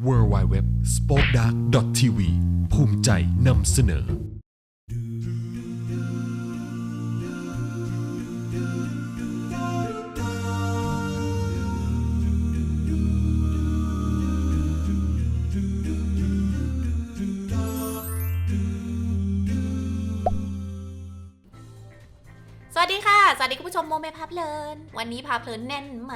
w w w s p o k e d a r k t v ภูมิใจนำเสนอ สวัสดีค่ะ สวัสดีคุณผู้ชมโมเมพาเพลิน วันนี้พาเพลินแน่นไหม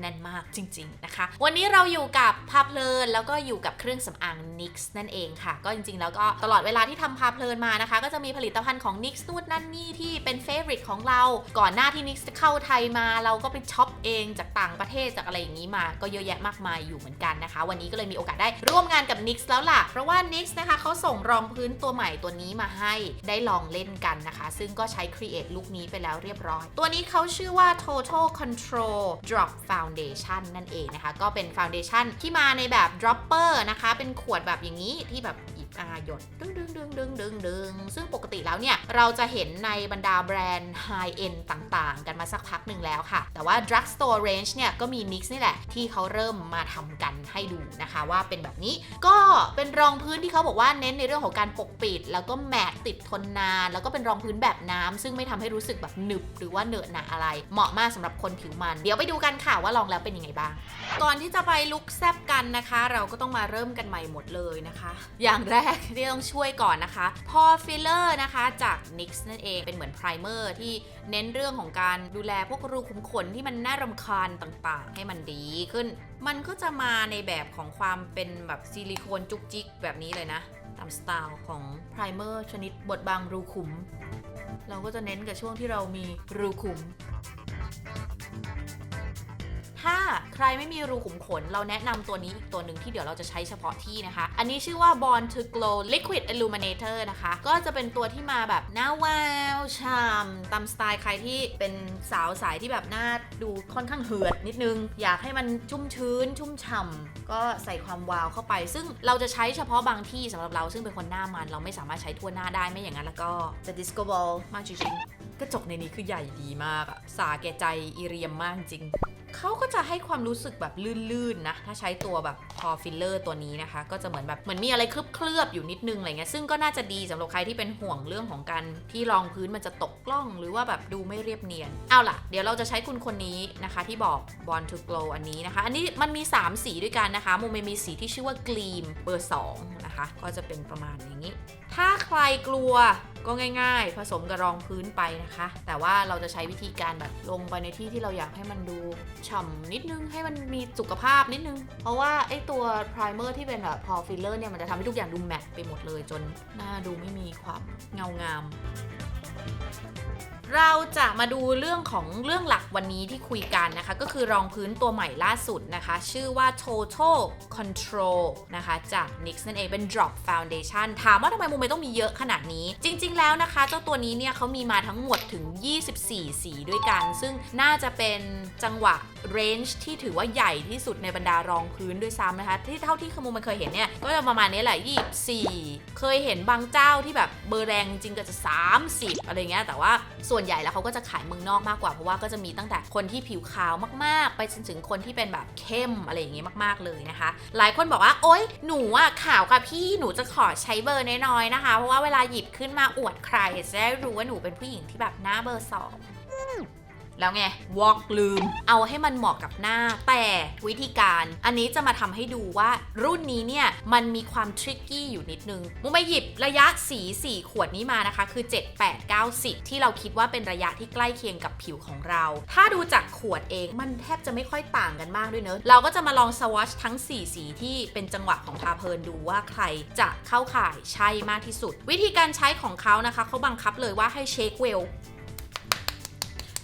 แน่นมากจริง ๆ นะคะ วันนี้เราอยู่กับพาเพลิน แล้วก็อยู่กับเครื่องสำอาง NYX นั่นเองค่ะ ก็จริง ๆ แล้วก็ตลอดเวลาที่ทำพาเพลินมานะคะ ก็จะมีผลิตภัณฑ์ของ NYX นู่นนั่นนี่ที่เป็นเฟ v o r ริ e ของเรา ก่อนหน้าที่ NYX จะเข้าไทยมา เราก็ไปช็อปเองจากต่างประเทศจากอะไรอย่างนี้มา ก็เยอะแยะมากมายอยู่เหมือนกันนะคะ วันนี้ก็เลยมีโอกาสได้ร่วมงานกับ NYX แล้วล่ะ เพราะว่า NYX นะคะเขาส่งรองพื้นตัวใหม่ตัวนี้มาให้ได้ลองเล่นกันนะคะ ซึ่งก็ใช้ Create ลุคนี้ไปแล้วเรียบร้อย ตัวนี้เขาชื่อว่า Total Control Drop Foundation นั่นเองนะคะ ก็เป็น Foundation ที่มาในแบบ Dropper นะคะ เป็นขวดแบบอย่างนี้ที่แบบหยิบอาหยดดึงดึงดึงดึงดึงดึงซึ่งปกติแล้วเนี่ย เราจะเห็นในบรรดาแบรนด์ High End ต่างๆ กันมาสักพักหนึ่งแล้วค่ะ แต่ว่า Drugstore Range เนี่ย ก็มี mix นี่แหละ ที่เขาเริ่มมาทำกันให้ดูนะคะ ว่าเป็นแบบนี้ก็ เป็นรองพื้นที่เขาบอกว่าเน้นในเรื่องของการปกปิด แล้วก็แมตติดทนนาน แล้วก็เป็นรองพื้นแบบน้ำซึ่งไม่ทำให้รู้สึกแบบหนึบหรือว่าเหนอะหนะอะไร เหมาะมากสำหรับคนผิวมัน เดี๋ยวไปดูกันค่ะว่าลองแล้วเป็นยังไงบ้าง ก่อนที่จะไปลุกแซบกันนะคะ เราก็ต้องมาเริ่มกันใหม่หมดเลยนะคะ อย่างแรกที่ต้องช่วยก่อนนะคะ พอฟิลเลอร์นะคะจาก NYX นั่นเองเป็นเหมือนไพรเมอร์ที่เน้นเรื่องของการดูแลพวกรูขุมขนที่มันน่ารำคาญต่างๆ ให้มันดีขึ้น มันก็จะมาในแบบของความเป็นแบบซิลิโคนจุกจิกแบบนี้เลยนะ ตามสไตล์ของไพรเมอร์ชนิดบดบางรูขุม เราก็จะเน้นกับช่วงที่เรามีรูขุม ถ้าใครไม่มีรูขุมขน เราแนะนำตัวนี้อีกตัวหนึ่งที่เดี๋ยวเราจะใช้เฉพาะที่นะคะ อันนี้ชื่อว่า Born to Glow Liquid Illuminator นะคะ ก็จะเป็นตัวที่มาแบบหน้าวาวชามตามสไตล์ใครที่เป็นสาวสายที่แบบหน้าดูค่อนข้างเหือดนิดนึง อยากให้มันชุ่มชื้น ชุ่มฉ่ำก็ใส่ความวาวเข้าไป ซึ่งเราจะใช้เฉพาะบางที่สำหรับเราซึ่งเป็นคนหน้ามัน เราไม่สามารถใช้ทั่วหน้าได้ไม่อย่างนั้นแล้วก็จะ disco ball มากจริงๆกระจกในนี้คือใหญ่ดีมากอะสาแก่ใจอีเรียมมากจริง เขาก็จะให้ความรู้สึกแบบลื่นๆนะ ถ้าใช้ตัวแบบพอฟิลเลอร์ตัวนี้นะคะ ก็จะเหมือนแบบเหมือนมีอะไรเคลือบๆอยู่นิดนึงอะไรเงี้ยซึ่งก็น่าจะดีสำหรับใครที่เป็นห่วงเรื่องของการที่รองพื้นมันจะตกกล้องหรือว่าแบบดูไม่เรียบเนียน เอาล่ะ เดี๋ยวเราจะใช้คุณคนนี้นะคะ ที่บอก Born to Glow อันนี้นะคะ อันนี้มันมี 3 สีด้วยกันนะคะโมเมมีสีที่ชื่อว่า Gleam เบอร์ 2 นะคะ ก็จะเป็นประมาณอย่างนี้ ถ้าใครกลัวก็ง่าย ๆ ผสมกับรองพื้นไปนะคะ แต่ว่าเราจะใช้วิธีการแบบลงไปในที่ที่เราอยากให้มันดูฉ่ำนิดนึงให้มันมีสุขภาพนิดนึง เพราะว่าไอ้ตัวพรายเมอร์ที่เป็นแบบพอฟิลเลอร์เนี่ยมันจะทำให้ทุกอย่างดูแมตต์ไปหมดเลยจนหน้าดูไม่มีความเงางามเราจะมาดูเรื่องของเรื่องหลักวันนี้ที่คุยกันนะคะ ก็คือรองพื้นตัวใหม่ล่าสุดนะคะ ชื่อว่า Total Control นะคะ จาก NYX นั่นเองเป็น Drop Foundation ถามว่าทำไมมูไม่ต้องมีเยอะขนาดนี้ จริงๆ แล้วนะคะ เจ้าตัวนี้เนี่ยเขามีมาทั้งหมดถึง 24 สีด้วยกัน ซึ่งน่าจะเป็นจังหวะ range ที่ถือว่าใหญ่ที่สุดในบรรดารองพื้นด้วยซ้ำนะคะ ที่เท่าที่ขโมยมันเคยเห็นเนี่ย ก็จะประมาณนี้แหละ 24 เคยเห็นบางเจ้าที่แบบเบอร์แรงจริงก็จะ 30 อะไรเงี้ย แต่ว่าส่วนใหญ่แล้วเขาก็จะขายเมืองนอกมากกว่า เพราะว่าก็จะมีตั้งแต่คนที่ผิวขาวมากๆ ไปจนถึงคนที่เป็นแบบเข้มอะไรอย่างเงี้ยมาก ๆเลยนะคะ หลายคนบอกว่า โอ๊ย หนูอะขาวกับพี่ หนูจะขอใช้เบอร์น้อยๆนะคะ เพราะว่าเวลาหยิบขึ้นมาอวดใครจะได้รู้ว่าหนูเป็นผู้หญิงที่แบบหน้าเบอร์สอง แล้วไงวอกลืม เอาให้มันเหมาะกับหน้า แต่วิธีการอันนี้จะมาทำให้ดูว่ารุ่นนี้เนี่ย มันมีความทริกกี้อยู่นิดนึงมุมไปหยิบระยะสี 4 ขวดนี้มานะคะ คือ 7 8 9 10 ที่เราคิดว่าเป็นระยะที่ใกล้เคียงกับผิวของเรา ถ้าดูจากขวดเองมันแทบจะไม่ค่อยต่างกันมากด้วยเนอะเราก็จะมาลองสวอชทั้ง 4 สีที่เป็นจังหวะของพาเพลินดูว่าใครจะเข้าข่ายใช่มากที่สุด วิธีการใช้ของเขานะคะเขาบังคับเลยว่าให้เช็คเวล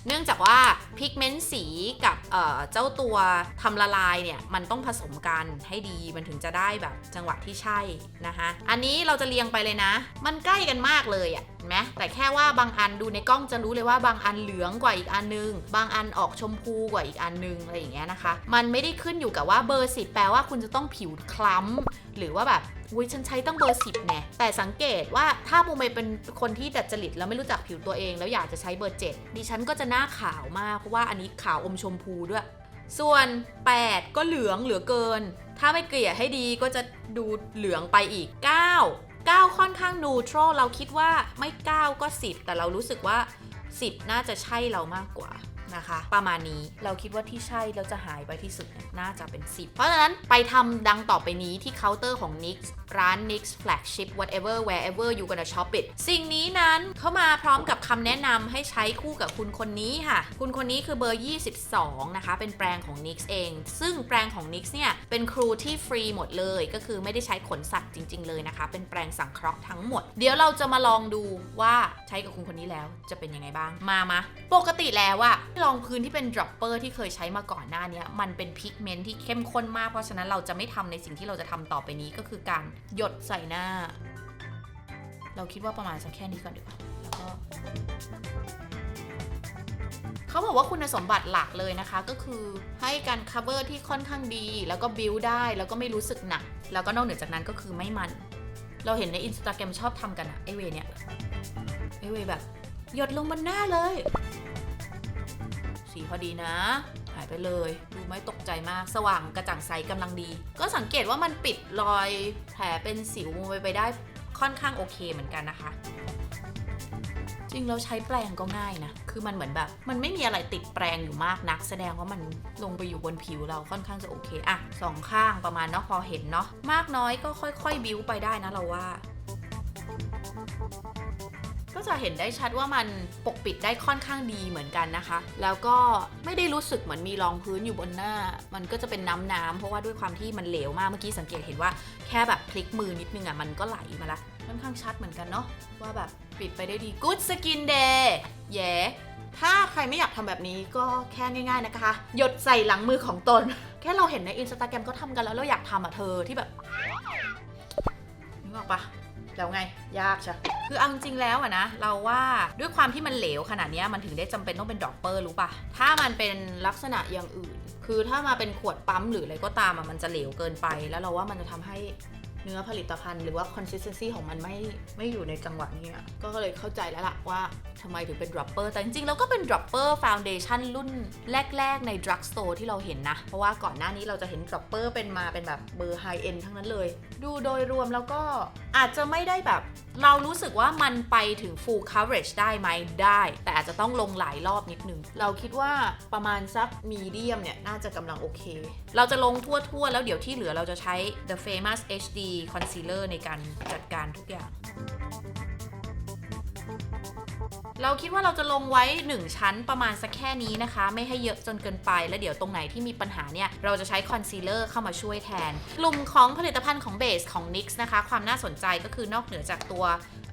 เนื่องจากว่าพิกเมนต์สีกับเเจ้าตัวทำละลายเนี่ย มันต้องผสมกันให้ดีมันถึงจะได้แบบจังหวะที่ใช่นะคะอันนี้เราจะเรียงไปเลยนะ มันใกล้กันมากเลยอะ่ะเห็นไหมแต่แค่ว่าบางอันดูในกล้องจะรู้เลยว่าบางอันเหลืองกว่าอีกอันนึง บางอันออกชมพูกว่าอีกอันนึงอะไรอย่างเงี้ยนะคะ มันไม่ได้ขึ้นอยู่กับว่าเบอร์สิบแปลว่าคุณจะต้องผิวคล้ำหรือว่าแบบ อุ้ยฉันใช้ตั้งเบอร์สิบแน่แต่สังเกตว่าถ้าโมเมเป็นคนที่ดัดจริตแล้วไม่รู้จักผิวตัวเอง แล้วอยากจะใช้เบอร์เจ็ดดิฉันก็จะหน้าขาวมากเพราะว่าอันนี้ขาวอมชมพูด้วย ส่วน 8 ก็เหลืองเหลือเกิน ถ้าไม่เกลี่ยให้ดีก็จะดูเหลืองไปอีก 9 9 ค่อนข้างนูทรเราคิดว่าไม่ 9 ก็ 10 แต่เรารู้สึกว่า 10 น่าจะใช่เรามากกว่านะคะ ประมาณนี้เราคิดว่าที่ใช่แล้วจะหายไปที่สุดเนี่ยน่าจะเป็น 10 เพราะฉะนั้นไปทำดังต่อไปนี้ที่เคาน์เตอร์ของ NYX ร้าน NYX flagship whatever wherever you gonna shop it สิ่งนี้นั้นเข้ามาพร้อมกับคำแนะนำให้ใช้คู่กับคุณคนนี้ค่ะ คุณคนนี้คือเบอร์ 22 นะคะ เป็นแปรงของ NYX เอง ซึ่งแปรงของ NYX เนี่ย เป็นครูที่ฟรีหมดเลย ก็คือไม่ได้ใช้ขนสัตว์จริง ๆ เลยนะคะ เป็นแปรงสังเคราะห์ทั้งหมด เดี๋ยวเราจะมาลองดูว่าใช้กับคุณคนนี้แล้วจะเป็นยังไงบ้าง มามาปกติแล้วอะรองพื้นที่เป็น dropper ที่เคยใช้มาก่อนหน้านี้มันเป็นพิกเมนต์ที่เข้มข้นมาก เพราะฉะนั้นเราจะไม่ทำในสิ่งที่เราจะทำต่อไปนี้ก็คือการหยดใส่หน้า เราคิดว่าประมาณสักแค่นี้ก่อนดีกว่าแล้วก็เขาบอกว่าคุณสมบัติหลักเลยนะคะ ก็คือให้การ cover ที่ค่อนข้างดี แล้วก็ build ได้ แล้วก็ไม่รู้สึกหนัก แล้วก็นอกเหนือจากนั้นก็คือไม่มัน เราเห็นใน Instagram ชอบทำกันอะไอเวเนี่ยไอเวแบบ หยดลงบนหน้าเลย สีพอดีนะ หายไปเลย ดูไม่ตกใจมาก สว่างกระจ่างใสกำลังดี ก็สังเกตว่ามันปิดรอยแผลเป็นสิวไปไปได้ค่อนข้างโอเคเหมือนกันนะคะ จริงเราใช้แปรงก็ง่ายนะ คือมันเหมือนแบบ มันไม่มีอะไรติดแปรงอยู่มากนัก แสดงว่ามันลงไปอยู่บนผิวเราค่อนข้างจะโอเคอะสองข้างประมาณเนาะพอเห็นเนาะ มากน้อยก็ค่อยๆบิ้วไปได้นะเราว่า จะเห็นได้ชัดว่ามันปกปิดได้ค่อนข้างดีเหมือนกันนะคะ แล้วก็ไม่ได้รู้สึกเหมือนมีรองพื้นอยู่บนหน้า มันก็จะเป็นน้ำน้ำๆเพราะว่าด้วยความที่มันเหลวมากเมื่อกี้สังเกตเห็นว่าแค่แบบพลิกมือนิดนึงอะมันก็ไหลมาละค่อนข้างชัดเหมือนกันเนาะว่าแบบปิดไปได้ดี Good Skin Day เย้ถ้าใครไม่อยากทำแบบนี้ก็แค่ง่าย ๆนะคะ หยดใส่หลังมือของตน แค่เราเห็นในอินสตาแกรมก็ทำกันแล้วเราอยากทำอะเธอที่แบบนึกออกปะ แล้วไง ยากใช่คือเอาจริงแล้วอะนะเราว่าด้วยความที่มันเหลวขนาดนี้มันถึงได้จำเป็นต้องเป็นดรอปเปอร์รู้ปะถ้ามันเป็นลักษณะอย่างอื่น คือถ้ามาเป็นขวดปั๊มหรืออะไรก็ตามอะมันจะเหลวเกินไป แล้วเราว่ามันจะทำให้ เนื้อผลิตภัณฑ์หรือว่า consistency ของมันไม่ไม่อยู่ในจังหวะนี้ก็เลยเข้าใจแล้วล่ะว่าทำไมถึงเป็น dropper แต่จริงๆ แล้วก็เป็น dropper foundation รุ่นแรก ๆ ใน drug store ที่เราเห็นนะ เพราะว่าก่อนหน้านี้เราจะเห็น dropper เป็นมาเป็นแบบเบอร์ high end ทั้งนั้นเลย ดูโดยรวมแล้วก็อาจจะไม่ได้แบบ เรารู้สึกว่ามันไปถึง full coverage ได้ไหมได้ แต่อาจจะต้องลงหลายรอบนิดนึง เราคิดว่าประมาณสัก medium เนี่ย น่าจะกำลังโอเค เราจะลงทั่วๆ แล้วเดี๋ยวที่เหลือเราจะใช้ the famous HD concealer ในการจัดการทุกอย่าง เราคิดว่าเราจะลงไว้ 1 ชั้นประมาณสักแค่นี้นะคะ ไม่ให้เยอะจนเกินไป แล้วเดี๋ยวตรงไหนที่มีปัญหาเนี่ย เราจะใช้คอนซีลเลอร์เข้ามาช่วยแทน กลุ่มของผลิตภัณฑ์ของเบสของ NYX นะคะ ความน่าสนใจก็คือนอกเหนือจากตัว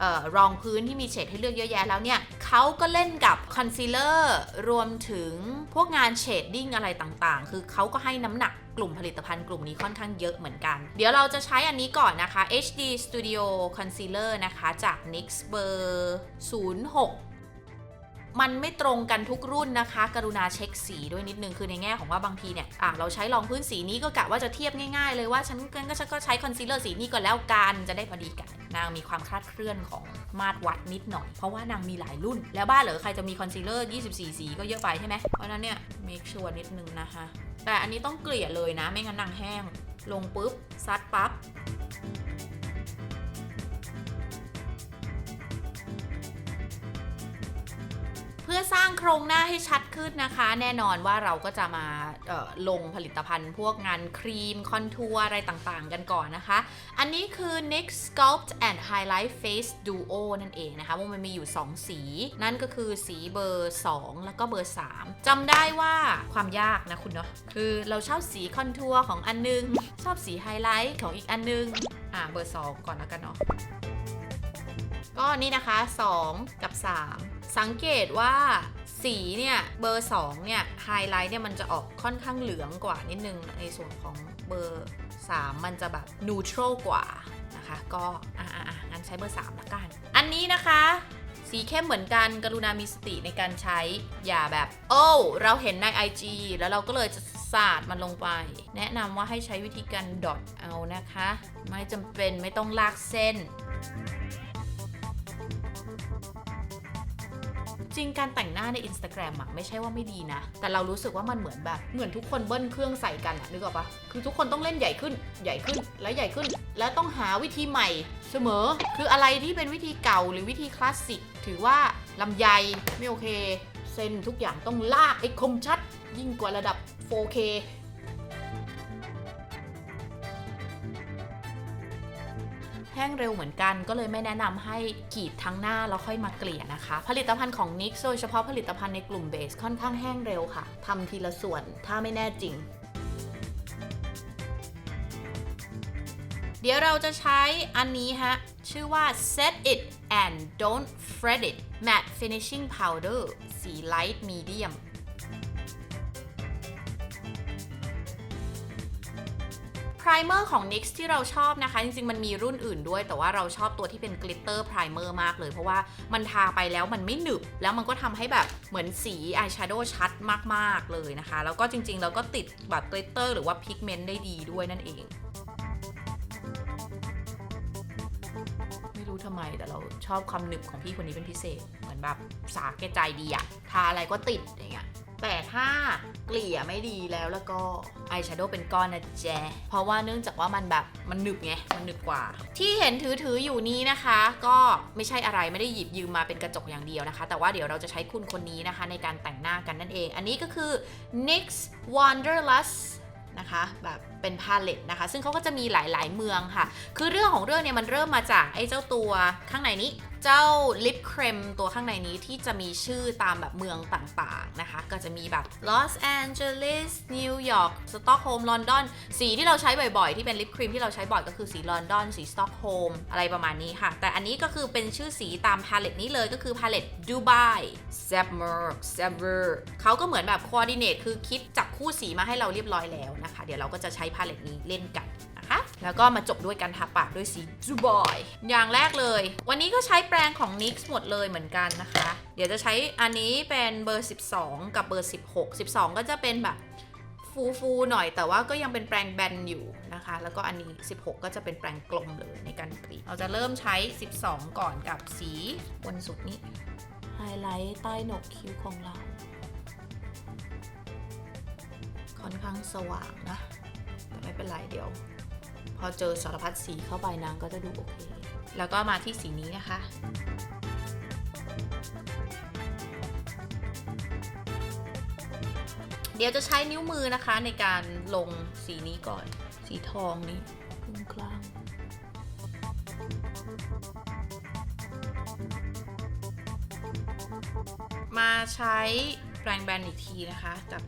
ออรองพื้นที่มีเฉดให้เลือกเยอะแยะแล้วเนี่ยเขาก็เล่นกับคอนซีลเลอร์รวมถึงพวกงานเชดดิ้งอะไรต่างๆ คือเขาก็ให้น้ำหนัก กลุ่มผลิตภัณฑ์กลุ่มนี้ค่อนข้างเยอะเหมือนกัน เดี๋ยวเราจะใช้อันนี้ก่อนนะคะ HD Studio Concealer นะคะจาก NYX เบอร์06มันไม่ตรงกันทุกรุ่นนะคะ กรุณาเช็คสีด้วยนิดนึง คือในแง่ของว่าบางทีเนี่ยอะเราใช้รองพื้นสีนี้ก็กะว่าจะเทียบง่ายๆ เลยว่าฉันก็ฉันก็ใช้คอนซีลเลอร์สีนี้ก่อนแล้วกัน จะได้พอดีกัน นางมีความคลาดเคลื่อนของมาตรวัดนิดหน่อย เพราะว่านางมีหลายรุ่น แล้วบ้าเหรอใครจะมีคอนซีลเลอร์ 24 สีก็เยอะไปใช่ไหมเพราะฉะนั้นเนี่ย make sure นิดนึงนะคะ แต่อันนี้ต้องเกลี่ยเลยนะ ไม่งั้นนางแห้ง ลงปุ๊บซัดปั๊บ พื่อสร้างโครงหน้าให้ชัดขึ้นนะคะ แน่นอนว่าเราก็จะมาลงผลิตภัณฑ์ พวกงานครีม คอนทัวร์อะไรต่างๆ กันก่อนนะคะ อันนี้คือ NYX Sculpt and Highlight Face Duo นั่นเองนะคะว่ามันมีอยู่ 2 สี นั่นก็คือสีเบอร์ 2 แล้วก็เบอร์ 3จำได้ว่าความยากนะคุณเนาะคือเราชอบสีคอนทัวร์ของอันนึง ชอบสีไฮไลท์ของอีกอันนึง อ่าเบอร์ 2 ก่อนแล้วกันเนาะก็นี่นะคะ 2 กับ 3 สังเกตว่าสีเนี่ยเบอร์2เนี่ยไฮไลท์เนี่ยมันจะออกค่อนข้างเหลืองกว่านิดนึง ในส่วนของเบอร์ 3 มันจะแบบนูทรัลกว่านะคะ ก็อ่าๆงั้นใช้เบอร์3ละกัน อันนี้นะคะ สีเข้มเหมือนกันกรุณามีสติในการใช้อย่าแบบ โอ้เราเห็นใน IG แล้วเราก็เลยจะสาดมันลงไป แนะนำว่าให้ใช้วิธีการดอทเอานะคะ ไม่จำเป็นไม่ต้องลากเส้น จริงการแต่งหน้าใน Instagram อะไม่ใช่ว่าไม่ดีนะ แต่เรารู้สึกว่ามันเหมือนแบบ เหมือนทุกคนเบิ้ลเครื่องใส่กันอะนึกออกปะคือทุกคนต้องเล่นใหญ่ขึ้นใหญ่ขึ้นและใหญ่ขึ้น และต้องหาวิธีใหม่เสมอ คืออะไรที่เป็นวิธีเก่าหรือวิธีคลาสสิกถือว่าลำไยไม่โอเค เส้นทุกอย่างต้องลากไอ้คมชัด ยิ่งกว่าระดับ 4K ห้งเร็วเหมือนกัน ก็เลยไม่แนะนำให้กรีดทั้งหน้าแล้วค่อยมาเกลี่ยนะคะ ผลิตภัณฑ์ของ NYX โดยเฉพาะผลิตภัณฑ์ในกลุ่มเบสค่อนข้างแห้งเร็วค่ะทำทีละส่วนถ้าไม่แน่จริงเดี๋ยวเราจะใช้อันนี้ฮะ ชื่อว่า set it and don't fret it matte finishing powder สี light medium พรเมอร์ของ NYX ที่เราชอบนะคะ จริงๆ มันมีรุ่นอื่นด้วย แต่ว่าเราชอบตัวที่เป็นกลิตเตอร์ไพรเมอร์มากเลย เพราะว่ามันทาไปแล้วมันไม่หนึบ แล้วมันก็ทำให้แบบเหมือนสีอายแชโดว์ชัดมากๆเลยนะคะ แล้วก็จริงๆ เราก็ติดแบบกลิตเตอร์หรือว่าพิกเมนต์ได้ดีด้วยนั่นเอง ไม่รู้ทำไมแต่เราชอบความหนึบของพี่คนนี้เป็นพิเศษ เหมือนแบบสาแก่ใจดีอะทาอะไรก็ติดอย่างเงี้ย แต่ถ้าเกลี่ยไม่ดีแล้วแล้วก็อายแชโดว์เป็นก้อนนะแจเพราะว่าเนื่องจากว่ามันแบบมันหนึบไง มันหนึบกว่า ที่เห็นถือถืออยู่นี้นะคะ ก็ไม่ใช่อะไรไม่ได้หยิบยืมมาเป็นกระจกอย่างเดียวนะคะ แต่ว่าเดี๋ยวเราจะใช้คุณคนนี้นะคะ ในการแต่งหน้ากันนั่นเอง อันนี้ก็คือ NYX Wanderlust นะคะแบบเป็นพาเลตนะคะ ซึ่งเขาก็จะมีหลาย ๆ เมืองค่ะ คือเรื่องของเรื่องเนี่ยมันเริ่มมาจากไอ้เจ้าตัวข้างในนี้ เจ้าลิปครีมตัวข้างในนี้ที่จะมีชื่อตามแบบเมืองต่างๆนะคะ ก็จะมีแบบลอสแอนเจลิสนิวยอร์กสต็อกโฮมลอนดอนสีที่เราใช้บ่อยๆ ที่เป็นลิปครีมที่เราใช้บ่อยก็คือสีลอนดอนสีสต็อกโฮมอะไรประมาณนี้ค่ะ แต่อันนี้ก็คือเป็นชื่อสีตามพาเลตนี้เลยก็คือพาเลตดูไบเซบเมอร์เซบเวอร์เขาก็เหมือนแบบคอ r d ดิเนตคือคิดจับคู่สีมาให้เราเรียบร้อยแล้วนะคะ เดี๋ยวเราก็จะใช้พาเลตนี้เล่นกัน แล้วก็มาจบด้วยการทาปากด้วยสีจูบอย อย่างแรกเลย วันนี้ก็ใช้แปรงของ NYX หมดเลยเหมือนกันนะคะ เดี๋ยวจะใช้อันนี้เป็นเบอร์ 12 กับเบอร์ 16 12 ก็จะเป็นแบบฟูฟูๆหน่อยแต่ว่าก็ยังเป็นแปรงแบนอยู่นะคะ แล้วก็อันนี้ 16 ก็จะเป็นแปรงกลมเลยในการกรีดเราจะเริ่มใช้ 12 ก่อนกับสีบนสุดนี้ไฮไลท์ใต้หนกคิ้วของเรา ค่อนข้างสว่างนะ แต่ไม่เป็นไรเดี๋ยว พอเจอสารพัดสีเข้าไปนางก็จะดูโอเค แล้วก็มาที่สีนี้นะคะเดี๋ยวจะใช้นิ้วมือนะคะในการลงสีนี้ก่อน สีทองนี้ครึ่งกลางมาใช้แปรงแบนอีกทีนะคะกับ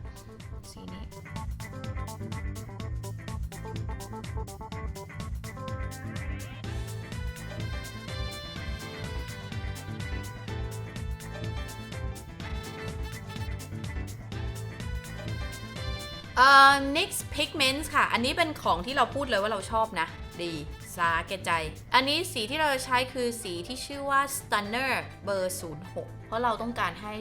เอ่อ NYX Pigments ค่ะ อันนี้เป็นของที่เราพูดเลยว่าเราชอบนะ ดีสาแก่ใจ อันนี้สีที่เราใช้คือสีที่ชื่อว่า Stunner เบอร์ 06 เพราะเราต้องการให้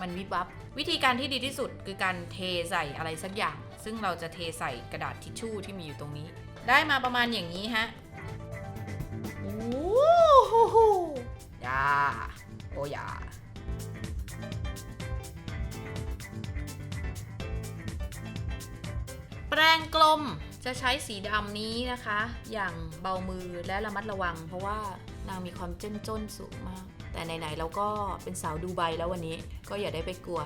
มันวิบวับ วิธีการที่ดีที่สุดคือการเทใส่อะไรสักอย่าง ซึ่งเราจะเทใส่กระดาษทิชชู่ที่มีอยู่ตรงนี้ ได้มาประมาณอย่างนี้ฮะโอ้โหยาโอยา แรงกลมจะใช้สีดำนี้นะคะ อย่างเบามือและระมัดระวัง เพราะว่านางมีความเจ้นจ้นสูงมาก แต่ไหนๆเราก็เป็นสาวดูไบแล้ววันนี้ก็อย่าได้ไปกลัว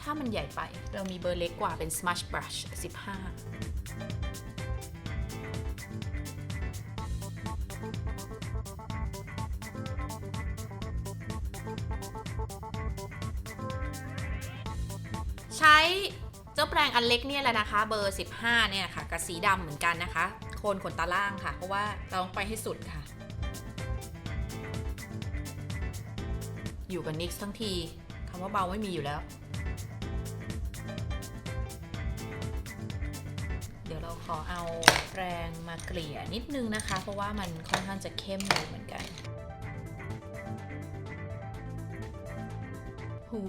ถ้ามันใหญ่ไปเรามีเบอร์เล็กกว่าเป็น Smush Brush 15 ช้เจ้าแปรงอันเล็กเนี่ยแหละนะคะ เบอร์ 15 เนี่ยค่ะกับสีดำเหมือนกันนะคะ โคนขนตาล่างค่ะ เพราะว่าเราต้องไปให้สุดค่ะ อยู่กับนิกทั้งทีคำว่าเบาไม่มีอยู่แล้ว เดี๋ยวเราขอเอาแปรงมาเกลี่ยนิดนึงนะคะ เพราะว่ามันค่อนข้างจะเข้มอยู่เหมือนกัน หู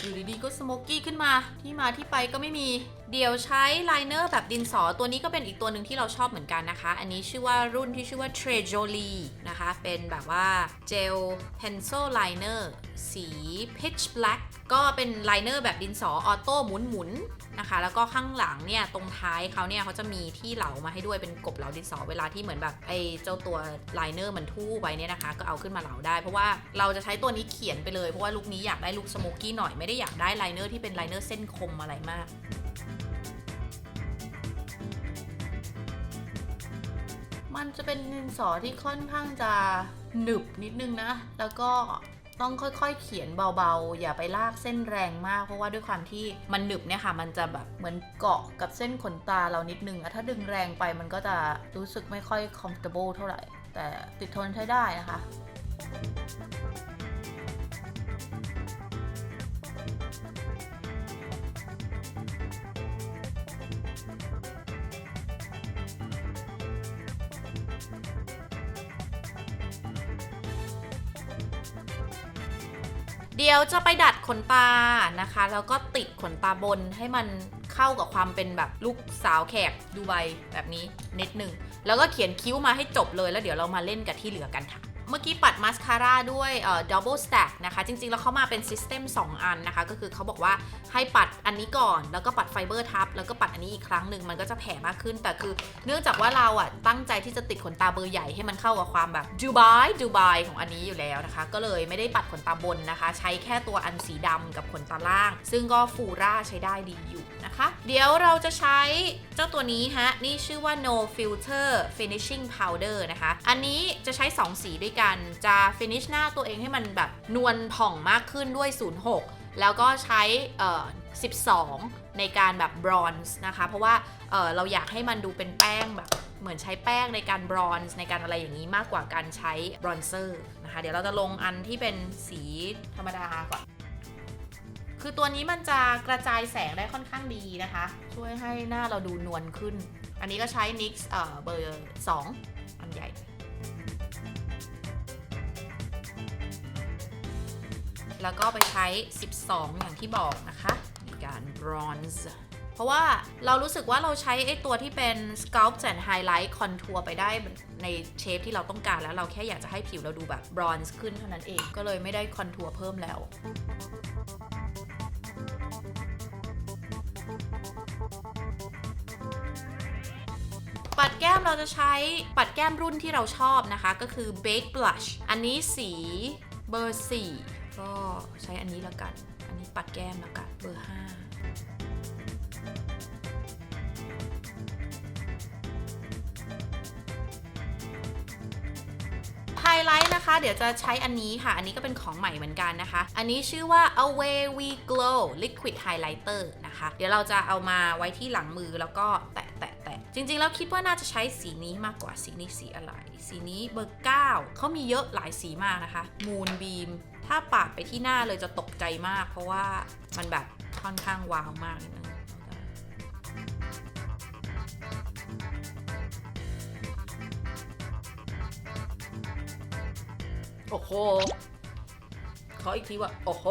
อยู่ดีๆก็สโมกกี้ขึ้นมา ที่มาที่ไปก็ไม่มี เดี๋ยวใช้ไลเนอร์แบบดินสอตัวนี้ก็เป็นอีกตัวหนึ่งที่เราชอบเหมือนกันนะคะ อันนี้ชื่อว่ารุ่นที่ชื่อว่า t r e j o l i นะคะ เป็นแบบว่าเจล pencil liner สี pitch black ก็เป็นไลเนอร์แบบดินสอออโต้หมุนๆนะคะ แล้วก็ข้างหลังเนี่ยตรงท้ายเขาเนี่ยเขาจะมีที่เหลามาให้ด้วยเป็นกบเหลาดินสอเวลาที่เหมือนแบบไอ้เจ้าตัวไลเนอร์มันทู่ไว้เนี่ยนะคะ ก็เอาขึ้นมาเหลาได้ เพราะว่าเราจะใช้ตัวนี้เขียนไปเลยเพราะว่าลุคนี้อยากได้ลุคสโมกกี้หน่อยไม่ได้อยากได้ไลเนอร์ที่เป็นไลเนอร์เส้นคมอะไรมากมันจะเป็นดินสอที่ค่อนข้างจะหนึบนิดนึงนะ แล้วก็ ต้องค่อยๆ เขียนเบาๆ อย่าไปลากเส้นแรงมาก เพราะว่าด้วยความที่มันหนึบเนี่ยค่ะ มันจะแบบเหมือนเกาะกับเส้นขนตาเรานิดนึงอะถ้าดึงแรงไปมันก็จะรู้สึกไม่ค่อย comfortable เท่าไหร่ แต่ติดทนใช้ได้นะคะ ดี๋ยวจะไปดัดขนตานะคะ แล้วก็ติดขนตาบนให้มันเข้ากับความเป็นแบบลูกสาวแขกดูไบแบบนี้นิดหนึ่งแล้วก็เขียนคิ้วมาให้จบเลยแล้วเดี๋ยวเรามาเล่นกับที่เหลือกันค่ะ เมื่อกี้ปัดมาสคาร่าด้วยเอ่อ double stack นะคะ จริงๆ แล้วเขามาเป็นซิสเต็ม2 อันนะคะ ก็คือเขาบอกว่าให้ปัดอันนี้ก่อน แล้วก็ปัดไฟเบอร์ทับ แล้วก็ปัดอันนี้อีกครั้งหนึ่งมันก็จะแผ่มากขึ้น แต่คือเนื่องจากว่าเราอะตั้งใจที่จะติดขนตาเบอร์ใหญ่ให้มันเข้ากับความแบบดูไบดูไบของอันนี้อยู่แล้วนะคะ ก็เลยไม่ได้ปัดขนตาบนนะคะ ใช้แค่ตัวอันสีดำกับขนตาล่าง ซึ่งก็ฟูร่าใช้ได้ดีอยู่ นะคะ เดี๋ยวเราจะใช้เจ้าตัวนี้ฮะ นี่ชื่อว่า no filter finishing powder นะคะ อันนี้จะใช้ 2 สีด้วยกัน จะ finish หน้าตัวเองให้มันแบบนวลผ่องมากขึ้นด้วย 06 แล้วก็ใช้เอ่อ12 ในการแบบบรอนซ์นะคะ เพราะว่าเออเราอยากให้มันดูเป็นแป้งแบบเหมือนใช้แป้งในการบรอนซ์ในการอะไรอย่างนี้มากกว่าการใช้บรอนเซอร์นะคะ เดี๋ยวเราจะลงอันที่เป็นสีธรรมดาก่อน คือตัวนี้มันจะกระจายแสงได้ค่อนข้างดีนะคะ ช่วยให้หน้าเราดูนวลขึ้น อันนี้ก็ใช้ NYX เอ่อเบอร์ 2 อันใหญ่แล้วก็ไปใช้ 12 อย่างที่บอกนะคะในการบรอนซ์เพราะว่าเรารู้สึกว่าเราใช้ไอ้ตัวที่เป็น Sculpt and Highlight Contour ไปได้ในเชฟที่เราต้องการแล้วเราแค่อยากจะให้ผิวเราดูแบบบรอนซ์ขึ้นเท่านั้นเอง ก็เลยไม่ได้คอนทัวร์เพิ่มแล้ว ปัดแก้มเราจะใช้ปัดแก้มรุ่นที่เราชอบนะคะ ก็คือ Bake Blush อันนี้สีเบอร์4ก็ใช้อันนี้แล้วกัน อันนี้ปัดแก้มแล้วกันเบอร์5ไฮไลท์นะคะ เดี๋ยวจะใช้อันนี้ค่ะ อันนี้ก็เป็นของใหม่เหมือนกันนะคะ อันนี้ชื่อว่า Away We Glow Liquid Highlighter นะคะ เดี๋ยวเราจะเอามาไว้ที่หลังมือแล้วก็แตะแตะแตะ จริงๆ แล้วคิดว่าน่าจะใช้สีนี้มากกว่าสีนี้สีอะไร สีนี้เบอร์ 9 เขามีเยอะหลายสีมากนะคะ Moonbeam ถ้าปาดไปที่หน้าเลยจะตกใจมาก เพราะว่ามันแบบค่อนข้างว้าวมากนิดนึงโอ้โหขออีกทีว่า โอ้โห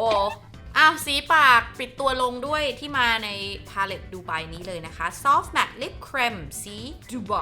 อ้าวสีปากปิดตัวลงด้วยที่มาในพาเลตดูไบนี้เลยนะคะ Soft Matte Lip cream สีดูไบ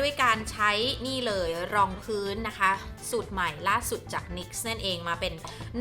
ด้วยการใช้นี่เลยรองพื้นนะคะ สูตรใหม่ล่าสุดจาก NYX นั่นเองมาเป็น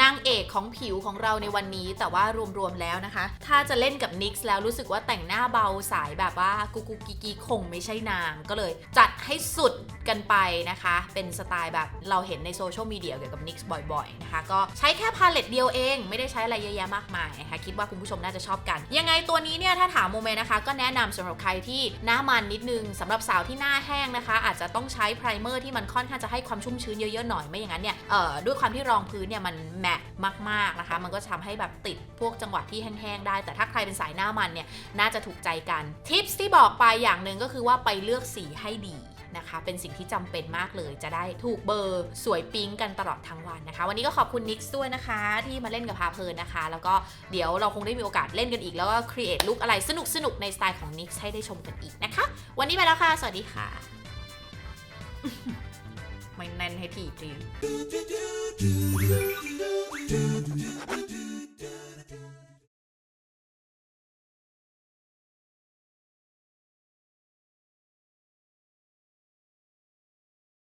นางเอกของผิวของเราในวันนี้ แต่ว่ารวมๆแล้วนะคะ ถ้าจะเล่นกับ NYX แล้วรู้สึกว่าแต่งหน้าเบาสายแบบว่ากุกกุกกิกิคงไม่ใช่นาง ก็เลยจัดให้สุดกันไปนะคะ เป็นสไตล์แบบเราเห็นในโซเชียลมีเดียเกี่ยวกับ NYX บ่อยๆนะคะ ก็ใช้แค่พาเลตเดียวเอง ไม่ได้ใช้อะไรเยอะแยะมากมายนะคะคิดว่าคุณผู้ชมน่าจะชอบกัน ยังไงตัวนี้เนี่ยถ้าถามโมเมนะคะ ก็แนะนำสำหรับใครที่หน้ามันนิดนึงสำหรับสาวที่หน้าแห้งนะคะ อาจจะต้องใช้ไพรเมอร์ที่มันค่อนข้างจะให้ความชุ่มชื้นเยอะๆหน่อยไม่อย่างนั้นเนี่ยเอ่อด้วยความที่รองพื้นเนี่ยมันแมทมากๆนะคะ มันก็จะทำให้แบบติดพวกจังหวะที่แห้งๆได้ แต่ถ้าใครเป็นสายหน้ามันเนี่ยน่าจะถูกใจกันทิปส์ที่บอกไปอย่างหนึ่งก็คือว่าไปเลือกสีให้ดีนะคะเป็นสิ่งที่จำเป็นมากเลยจะได้ถูกเบอร์สวยปิ๊งกันตลอดทั้งวันนะคะ วันนี้ก็ขอบคุณนิกซ์ด้วยนะคะ ที่มาเล่นกับพาเพลินนะคะ แล้วก็เดี๋ยวเราคงได้มีโอกาสเล่นกันอีก แล้วก็ครีเอทลุคอะไรสนุกๆในสไตล์ของนิกซ์ให้ได้ชมกันอีกนะคะ วันนี้ไปแล้วค่ะ สวัสดีค่ะ ไม่แน่นให้ถี่จริง